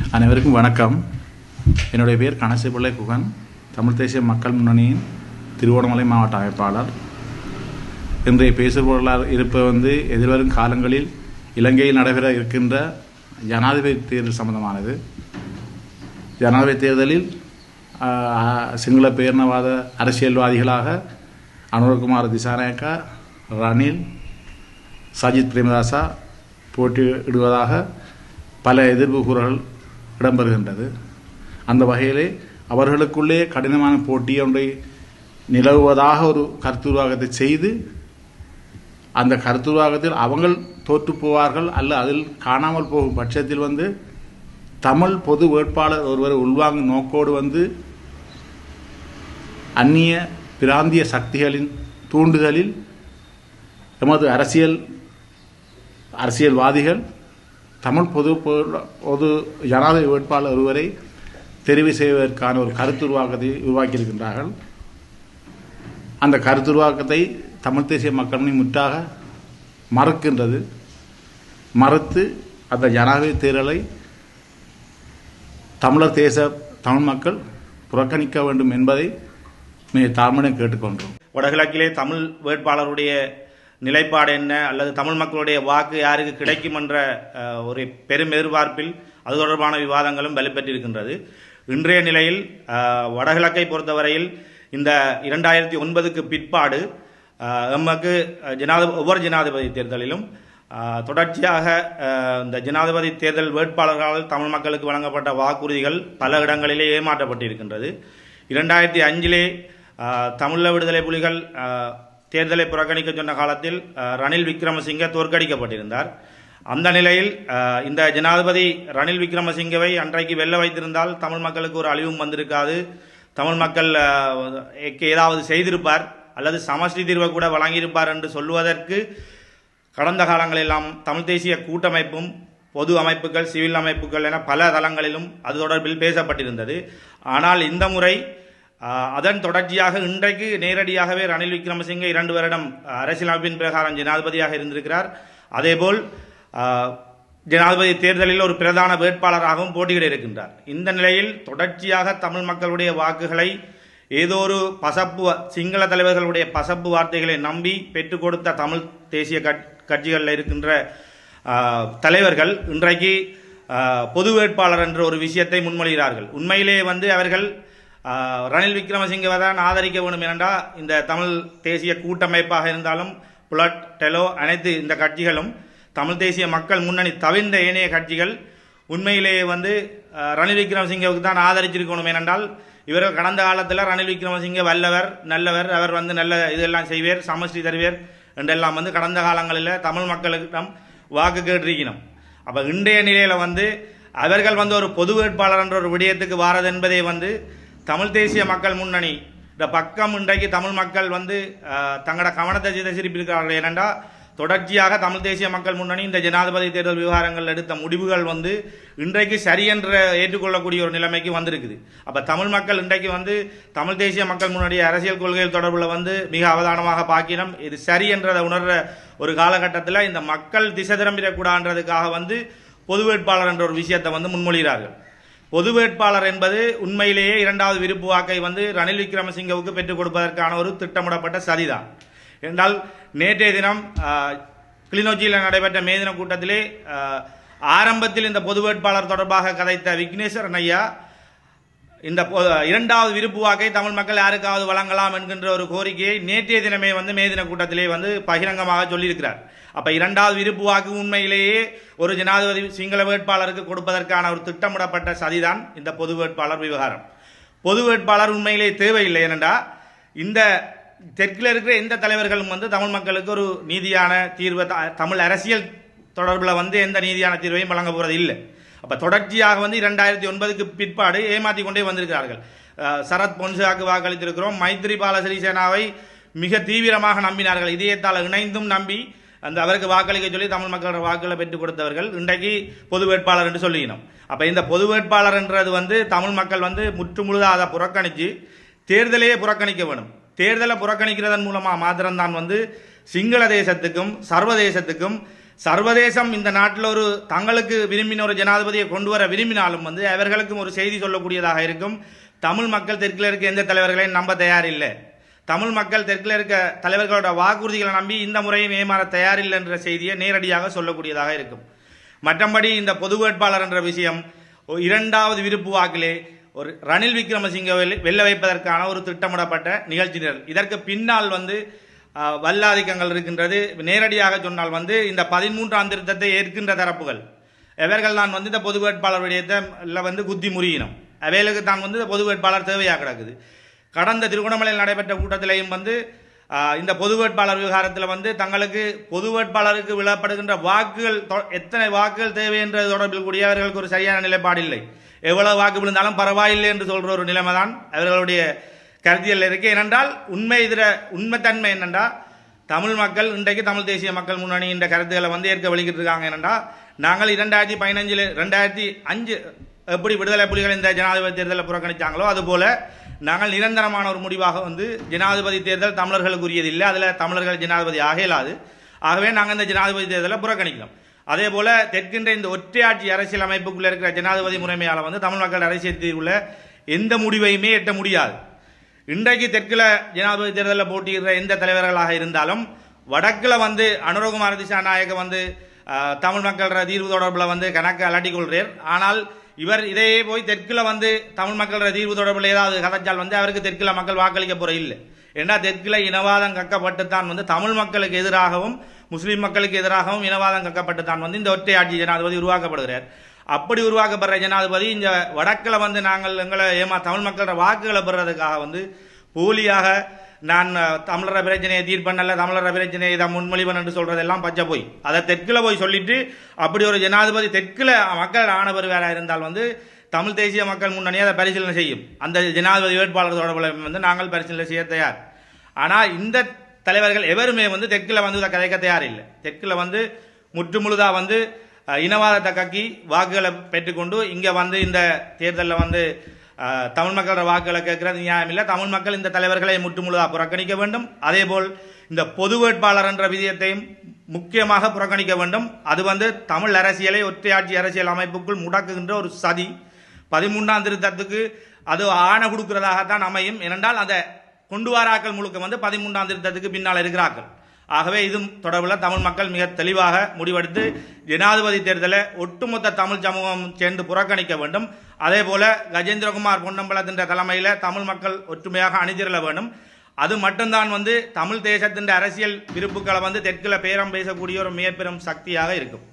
அனைவருக்கும் வணக்கம். என்னுடைய பேர் கனசிபிள்ளை குகன். தமிழ் தேசிய மக்கள் முன்னணியின் திருவோணமலை மாவட்ட அமைப்பாளர். இன்றைய பேசுபொருளாக இருப்ப வந்து எதிர்வரும் காலங்களில் இலங்கையில் நடைபெற இருக்கின்ற ஜனாதிபதி தேர்தல் சம்பந்தமானது. ஜனாதிபதி தேர்தலில் சிங்கள பேரினவாத அரசியல்வாதிகளாக அனுரகுமார் திசாநாயக்கா ரணில் சஜித் பிரேமதாசா போட்டியிடுவதாக பல எதிர்ப்பு கூறல்கள் இடம்பெறுகின்றது. அந்த வகையிலே அவர்களுக்குள்ளே கடினமான போட்டி ஒன்றை நிலவுவதாக ஒரு கருத்துருவாகத்தை செய்து அந்த கருத்துருவாகத்தில் அவங்கள் தோற்று போவார்கள் அல்ல அதில் காணாமல் போகும் பட்சத்தில் வந்து தமிழ் பொது வேட்பாளர் ஒருவரை உள்வாங்கும் நோக்கோடு வந்து அந்நிய பிராந்திய சக்திகளின் தூண்டுதலில் எமது அரசியல் அரசியல்வாதிகள் தமிழ் பொது பொது ஜனாதிபதி வேட்பாளர் ஒருவரை தெரிவு செய்வதற்கான ஒரு கருத்துருவாக்கத்தை உருவாக்கியிருக்கின்றார்கள். அந்த கருத்துருவாக்கத்தை தமிழ் தேசிய மக்கள் முற்றாக மறுக்கின்றது. மறுத்து அந்த ஜனாதிபதி தேர்தலை தமிழர் தேச தமிழ் மக்கள் புறக்கணிக்க வேண்டும் என்பதை மிக தாழ்மையுடன் கேட்டுக்கொண்டோம். வடகிழக்கிலே தமிழ் வேட்பாளருடைய நிலைப்பாடு என்ன? அல்லது தமிழ் மக்களுடைய வாக்கு யாருக்கு கிடைக்கும் என்ற ஒரு பெரும் எதிர்பார்ப்பில் அது தொடர்பான விவாதங்களும் வலுப்பெற்றிருக்கின்றது. இன்றைய நிலையில் வடகிழக்கை பொறுத்தவரையில் இந்த இரண்டாயிரத்தி ஒன்பதுக்கு பிற்பாடு எமக்கு அஹ், ஜனாதிபதி ஒவ்வொரு ஜனாதிபதி தேர்தலிலும் தொடர்ச்சியாக இந்த ஜனாதிபதி தேர்தல் வேட்பாளர்களால் தமிழ் மக்களுக்கு வழங்கப்பட்ட வாக்குறுதிகள் பல இடங்களிலே ஏமாற்றப்பட்டிருக்கின்றது. இரண்டாயிரத்தி அஞ்சிலே தமிழ விடுதலை புலிகள் தேர்தலை புறக்கணிக்க சொன்ன காலத்தில் ரணில் விக்ரமசிங்க தோற்கடிக்கப்பட்டிருந்தார். அந்த நிலையில் இந்த ஜனாதிபதி ரணில் விக்ரமசிங்கவை அன்றைக்கு வெல்ல வைத்திருந்தால் தமிழ் மக்களுக்கு ஒரு அழிவும் வந்திருக்காது. தமிழ் மக்கள் ஏதாவது செய்திருப்பார் அல்லது சமஷ்டி தீர்வை கூட வழங்கியிருப்பார் என்று சொல்லுவதற்கு கடந்த காலங்களெல்லாம் தமிழ் தேசிய கூட்டமைப்பும் பொது அமைப்புகள் சிவில் அமைப்புகள் என பல தளங்களிலும் அது தொடர்பில் பேசப்பட்டிருந்தது. ஆனால் இந்த முறை அதன் தொடர்ச்சியாக இன்றைக்கு நேரடியாகவே ரணில் விக்ரமசிங்கே இரண்டு வருடம் அரசியல் அரசியலமைப்பின் பிரகாரம் ஜனாதிபதியாக இருந்திருக்கிறார். அதேபோல் ஜனாதிபதி தேர்தலில் ஒரு பிரதான வேட்பாளராகவும் போட்டியிட இருக்கின்றார். இந்த நிலையில் தொடர்ச்சியாக தமிழ் மக்களுடைய வாக்குகளை ஏதோ ஒரு பசப்பு சிங்கள தலைவர்களுடைய பசப்பு வார்த்தைகளை நம்பி பெற்றுக் கொடுத்த தமிழ் தேசிய கட்- கட்சிகளில் இருக்கின்ற தலைவர்கள் இன்றைக்கு பொது வேட்பாளர் என்ற ஒரு விஷயத்தை முன்மொழிகிறார்கள். உண்மையிலேயே வந்து அவர்கள் ரணில் விக்ரமசிங்கவை தான் ஆதரிக்க வேண்டும் என்றால் இந்த தமிழ் தேசிய கூட்டமைப்பாக இருந்தாலும் புலட் டெலோ அனைத்து இந்த கட்சிகளும் தமிழ் தேசிய மக்கள் முன்னணி தவிர்ந்த ஏனைய கட்சிகள் உண்மையிலேயே வந்து ரணில் விக்ரமசிங்கவுக்கு தான் ஆதரிச்சிருக்கணும் ஏனென்றால் இவர் கடந்த காலத்தில் ரணில் விக்ரமசிங்க வல்லவர் நல்லவர் அவர் வந்து நல்ல இதெல்லாம் செய்வார் சமஷ்டி தருவார் என்றெல்லாம் வந்து கடந்த காலங்களில் தமிழ் மக்களிடம் வாக்கு கேட்டிருக்கணும் அப்போ இன்றைய நிலையில் வந்து அவர்கள் வந்து ஒரு பொது வேட்பாளர் என்ற ஒரு விடயத்துக்கு வாரது என்பதே வந்து தமிழ் தேசிய மக்கள் முன்னணி. இந்த பக்கம் இன்றைக்கு தமிழ் மக்கள் வந்து தங்களோட கவனத்தை சிதை ஏனென்றால் தொடர்ச்சியாக தமிழ் தேசிய மக்கள் முன்னணி இந்த ஜனாதிபதி தேர்தல் விவகாரங்கள் எடுத்த முடிவுகள் வந்து இன்றைக்கு சரியென்ற ஏற்றுக்கொள்ளக்கூடிய ஒரு நிலைமைக்கு வந்திருக்குது. அப்போ தமிழ் மக்கள் இன்றைக்கு வந்து தமிழ் தேசிய மக்கள் முன்னாடி அரசியல் கொள்கைகள் தொடர்பில் வந்து மிக அவதானமாக பார்க்கினோம் இது சரி என்றதை உணர்ற ஒரு காலகட்டத்தில் இந்த மக்கள் திசை திரும்பிடக்கூடாதுன்றதுக்காக வந்து பொது வேட்பாளர் என்ற ஒரு விஷயத்தை வந்து முன்மொழிகிறார்கள். பொது வேட்பாளர் என்பது உண்மையிலேயே இரண்டாவது விருப்பு வாக்கை வந்து ரணில் விக்ரமசிங்கவுக்கு பெற்றுக் கொடுப்பதற்கான ஒரு திட்டமிடப்பட்ட சதிதான். என்றால் நேற்றைய தினம் கிளிநொச்சியில் நடைபெற்ற மே தின கூட்டத்திலே ஆரம்பத்தில் இந்த பொது வேட்பாளர் தொடர்பாக கதைத்த விக்னேஸ்வரன் ஐயா இந்த இரண்டாவது விருப்பு வாக்கை தமிழ் மக்கள் யாருக்காவது வழங்கலாம் என்கின்ற ஒரு கோரிக்கையை நேற்றைய தினமே வந்து மே தின கூட்டத்திலே வந்து பகிரங்கமாக சொல்லியிருக்கிறார். அப்போ இரண்டாவது விருப்பு வாக்கு உண்மையிலேயே ஒரு ஜனாதிபதி சிங்கள வேட்பாளருக்கு கொடுப்பதற்கான ஒரு திட்டமிடப்பட்ட சதிதான் இந்த பொது வேட்பாளர் விவகாரம். பொது வேட்பாளர் உண்மையிலேயே தேவையில்லை ஏனென்றா இந்த தெற்கில் இருக்கிற எந்த தலைவர்களும் வந்து தமிழ் மக்களுக்கு ஒரு நீதியான தீர்வை த- தமிழ் அரசியல் தொடர்பில் வந்து எந்த நீதியான தீர்வையும் வழங்க போகிறது இல்லை. அப்போ தொடர்ச்சியாக வந்து இரண்டாயிரத்தி ஒன்பதுக்கு பிற்பாடு ஏமாற்றி கொண்டே வந்திருக்கிறார்கள். சரத் பொன்சாக்கு வாக்களித்திருக்கிறோம். மைத்ரிபால சிறிசேனாவை மிக தீவிரமாக நம்பினார்கள். இதயத்தால் இணைந்தும் நம்பி அந்த அவருக்கு வாக்களிக்க சொல்லி தமிழ் மக்களோட வாக்குகளை பெற்றுக் கொடுத்தவர்கள் இன்றைக்கு பொது வேட்பாளர் என்று சொல்லினோம். அப்போ இந்த பொது வேட்பாளர் என்றது வந்து தமிழ் மக்கள் வந்து முற்று முழுதாக அதை புறக்கணித்து தேர்தலையே புறக்கணிக்க வேணும். தேர்தலை புறக்கணிக்கிறதன் மூலமாக மாத்திரம்தான் வந்து சிங்கள தேசத்துக்கும் சர்வதேசத்துக்கும் சர்வதேசம் இந்த நாட்டில் ஒரு தங்களுக்கு விரும்பின ஒரு ஜனாதிபதியை கொண்டு வர விரும்பினாலும் வந்து அவர்களுக்கும் ஒரு செய்தி சொல்லக்கூடியதாக இருக்கும். தமிழ் மக்கள் தெற்கில் இருக்க எந்த தலைவர்களையும் நம்ப தயாரில்லை. தமிழ் மக்கள் தெற்கில் இருக்க தலைவர்களோட வாக்குறுதிகளை நம்பி இந்த முறையும் ஏமாற தயாரில்லை என்ற செய்தியை நேரடியாக சொல்லக்கூடியதாக இருக்கும். மற்றபடி இந்த பொது வேட்பாளர் என்ற விஷயம் இரண்டாவது விருப்பு வாக்கிலே ஒரு ரணில் விக்ரமசிங்கை வெல்ல வைப்பதற்கான ஒரு திட்டமிடப்பட்ட நிகழ்ச்சி நிரல் இதற்கு பின்னால் வந்து வல்லாதிக்கங்கள் இருக்கின்றது. நேரடியாக சொன்னால் வந்து இந்த பதிமூன்றாம் திருத்தத்தை ஏற்கின்ற தரப்புகள். இவர்கள் தான் வந்து இந்த பொது வேட்பாளர் விடயத்தில் வந்து குத்தி முறியினம் அவைகளுக்கு தான் வந்து இந்த பொது வேட்பாளர் தேவையாக கிடக்குது. கடந்த திருகோணமலையில் நடைபெற்ற கூட்டத்திலையும் வந்து இந்த பொது வேட்பாளர் விவகாரத்தில் வந்து தங்களுக்கு பொது வேட்பாளருக்கு விழப்படுகின்ற வாக்குகள் தொ- எத்தனை வாக்குகள் தேவை என்ற தொடர்பில் கூடிய அவர்களுக்கு ஒரு சரியான நிலைப்பாடு இல்லை எவ்வளவு வாக்கு விழுந்தாலும் பரவாயில்லை என்று சொல்கிற ஒரு நிலைமை தான் அவர்களுடைய கருத்தியல் இருக்கு ஏனென்றால் உண்மை இதில் உண்மைத்தன்மை என்னென்றா? தமிழ் மக்கள் இன்றைக்கு தமிழ் தேசிய மக்கள் முன்னணி என்ற கருத்துக்களை வந்து ஏற்க வெளிக்கிட்டு இருக்காங்க என்னென்றா? நாங்கள் இரண்டாயிரத்தி பதினஞ்சில் ரெண்டாயிரத்தி அஞ்சு எப்படி விடுதலை புலிகள் இந்த ஜனாதிபதி தேர்தலை புறக்கணித்தாங்களோ அதுபோல நாங்கள் நிரந்தரமான ஒரு முடிவாக வந்து ஜனாதிபதி தேர்தல் தமிழர்களுக்குரியது இல்லை அதில் தமிழர்கள் ஜனாதிபதி ஆகலாது. ஆகவே நாங்கள் இந்த ஜனாதிபதி தேர்தலை புறக்கணிக்கிறோம். அதே போல் தெற்கின்ற இந்த ஒற்றையாட்சி அரசியல் அமைப்புக்குள்ளே இருக்கிற ஜனாதிபதி முறைமையால் வந்து தமிழ் மக்கள் அரசியல் தீர்வுள்ள எந்த முடிவையுமே எட்ட முடியாது. இன்றைக்கு தெற்குல ஜனாதிபதி தேர்தலில் போட்டியிடுற எந்த தலைவர்களாக இருந்தாலும் வடக்கில் வந்து அனுரகுமார் திசாநாயக வந்து தமிழ் மக்கள தீர்வு தொடர்பில் வந்து கணக்கு அலட்டிக் கொள்கிறார். ஆனால் இவர் இதையே போய் தெற்கில் வந்து தமிழ் மக்கள தீர்வு தொடர்பில் ஏதாவது கதைச்சால் வந்து அவருக்கு தெற்கில் மக்கள் வாக்களிக்க போகிற இல்லை. ஏன்னா தெற்கில் இனவாதம் கக்கப்பட்டு தான் வந்து தமிழ் மக்களுக்கு எதிராகவும் முஸ்லீம் மக்களுக்கு எதிராகவும் இனவாதம் கக்கப்பட்டு தான் வந்து இந்த ஒற்றையாட்சி ஜனாதிபதி உருவாக்கப்படுகிறார். அப்படி உருவாக்கப்படுற ஜனாதிபதி இந்த வடக்கில் வந்து நாங்கள் எங்களை ஏமா தமிழ் மக்களோட வாக்குகளை பெறுறதுக்காக வந்து போலியாக நான் தமிழர பிரச்சனையை தீர்ப்பண்ணல தமிழர பிரச்சனையை தான் முன்மொழிவன் என்று சொல்கிறதெல்லாம் பச்சை போய். அதை தெற்கில் போய் சொல்லிட்டு அப்படி ஒரு ஜனாதிபதி தெற்கில் மக்கள் ஆணவருவாராக இருந்தால் வந்து தமிழ் தேசிய மக்கள் முன்னணி அதை பரிசீலனை செய்யும். அந்த ஜனாதிபதி வேட்பாளர் தொடர்பில் வந்து நாங்கள் பரிசீலனை செய்ய தயார். ஆனால் இந்த தலைவர்கள் எவருமே வந்து தெற்கில் வந்து இதை கதைக்க தயார் இல்லை தெற்கில் வந்து முற்றுமுழுதாக வந்து இனவாதத்தை கக்கி வாக்குகளை பெற்றுக்கொண்டு இங்கே வந்து இந்த தேர்தலில் வந்து தமிழ் மக்களோட வாக்குகளை கேட்கறது நியாயம் இல்லை. தமிழ் மக்கள் இந்த தலைவர்களை முற்றுமுழுதாக புறக்கணிக்க வேண்டும். அதேபோல் இந்த பொது வேட்பாளர் என்ற விதியத்தையும் முக்கியமாக புறக்கணிக்க வேண்டும். அது வந்து தமிழ் அரசியலை ஒற்றையாட்சி அரசியல் அமைப்புக்குள் முடக்குகின்ற ஒரு சதி. பதிமூன்றாம் திருத்தத்துக்கு அது ஆணை கொடுக்கிறதாகத்தான் அமையும். ஏனென்றால் அதை கொண்டு வாராக்கள் முழுக்க வந்து பதிமூன்றாம் திருத்தத்துக்கு பின்னால் இருக்கிறார்கள். ஆகவே இது தொடர்பில் தமிழ் மக்கள் மிக தெளிவாக முடிவெடுத்து ஜனாதிபதி தேர்தலை ஒட்டுமொத்த தமிழ் சமூகம் சேர்ந்து புறக்கணிக்க வேண்டும். அதே போல கஜேந்திரகுமார் பொன்னம்பலத்தின் தலைமையில் தமிழ் மக்கள் ஒற்றுமையாக அணிதிரள வேண்டும். அது மட்டும்தான் வந்து தமிழ் தேசத்தின் அரசியல் விருப்புகளை வந்து தெற்கில் பேரம் பேசக்கூடிய ஒரு மிகப்பெரும் சக்தியாக இருக்கும்.